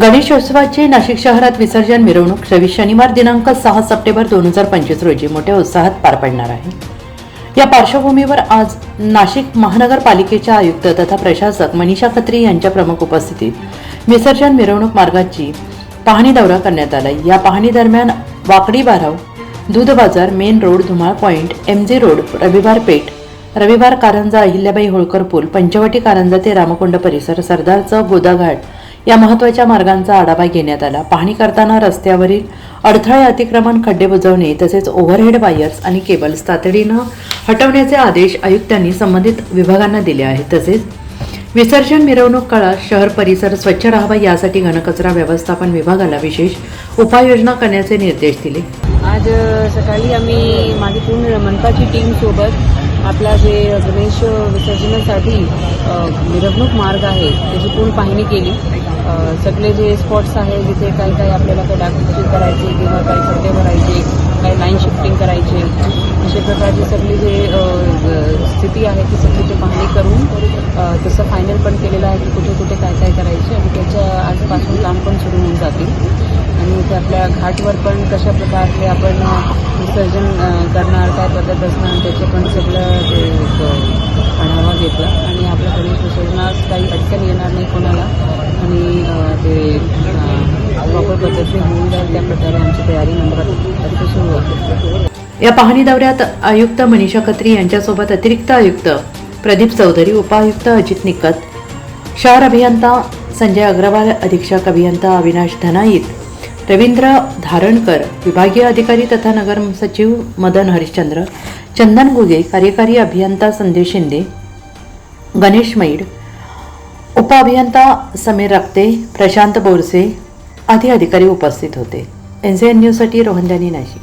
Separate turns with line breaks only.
गणेशोत्सवाचे नाशिक शहरात विसर्जन मिरवणूक रवी शनिवार दिनांक सहा सप्टेंबर दोन हजार पंचवीस रोजी मोठ्या उत्साहात पार पडणार आहे. या पार्श्वभूमीवर आज नाशिक महानगरपालिकेच्या आयुक्त तथा प्रशासक मनीषा खत्री यांच्या प्रमुख उपस्थितीत विसर्जन मिरवणूक मार्गाची पाहणी दौरा करण्यात आला. या पाहणी दरम्यान Wakdi Barav Dudh Bazar main road Dhumal point M G road Raviwar Peth Raviwar Karanja Ahilyabai Holkar पूल पंचवटी कारंजा ते रामकुंड परिसर सरदार चौक गोदाघाट या महत्त्वाच्या मार्गांचा आढावा घेण्यात आला. पाहणी करताना रस्त्यावरील अडथळे अतिक्रमण खड्डे बुजवणे तसेच ओव्हरहेड वायर्स आणि केबल्स तातडीनं हटवण्याचे आदेश आयुक्तांनी संबंधित विभागांना दिले आहेत. तसेच विसर्जन मिरवणूक काळात शहर परिसर स्वच्छ राहावा यासाठी घनकचरा व्यवस्थापन विभागाला विशेष उपाययोजना करण्याचे निर्देश दिले.
आज सकाळी आम्ही माझी पूर्ण मनपाची टीम सोबत आपला जे गणेश विसर्जनासाठी मिरवणूक मार्ग आहे त्याची पूर्ण पाहणी केली. सगळे जे स्पॉट्स आहे जिथे काही काही आपल्याला काही डागडुजी करायचे किंवा काही सट्टे भरायचे काही लाईन शिफ्टिंग करायचे अशा प्रकारची सगळी जे स्थिती आहे ती सगळी ते पाहणी करून तसं फायनल पण केलेलं आहे की कुठे कुठे काय काय करायचे आणि त्याच्या आजपासून काम पण सुरू होऊन जातील. आणि ते आपल्या घाटवर पण कशा प्रकारचे आपण विसर्जन करणार काय पद्धत असणार त्याचे पण सगळं ते एक, आढावा घेतला. आणि आपल्या गणेश विसर्जनास काही अडचण येणार नाही कोणाला. आणि ते प्रॉपर पद्धतीने होऊन जाईल त्या प्रकारे आमची तयारी नंबरात अतिशय सुरू होते
या पाहणी दौऱ्यात आयुक्त मनीषा खत्री यांच्यासोबत अतिरिक्त आयुक्त प्रदीप चौधरी उपायुक्त अजित निकत शहर अभियंता संजय अग्रवाल अधीक्षक अभियंता अविनाश धनाईत रवींद्र धारणकर विभागीय अधिकारी तथा नगर सचिव मदन हरिश्चंद्र चंदन गुगे कार्यकारी अभियंता संदेश शिंदे गणेश मैड उपअभियंता समीर रक्ते प्रशांत बोरसे आदी अधिकारी उपस्थित होते. एन सी एन न्यूजसाठी रोहनदानी नाशिक.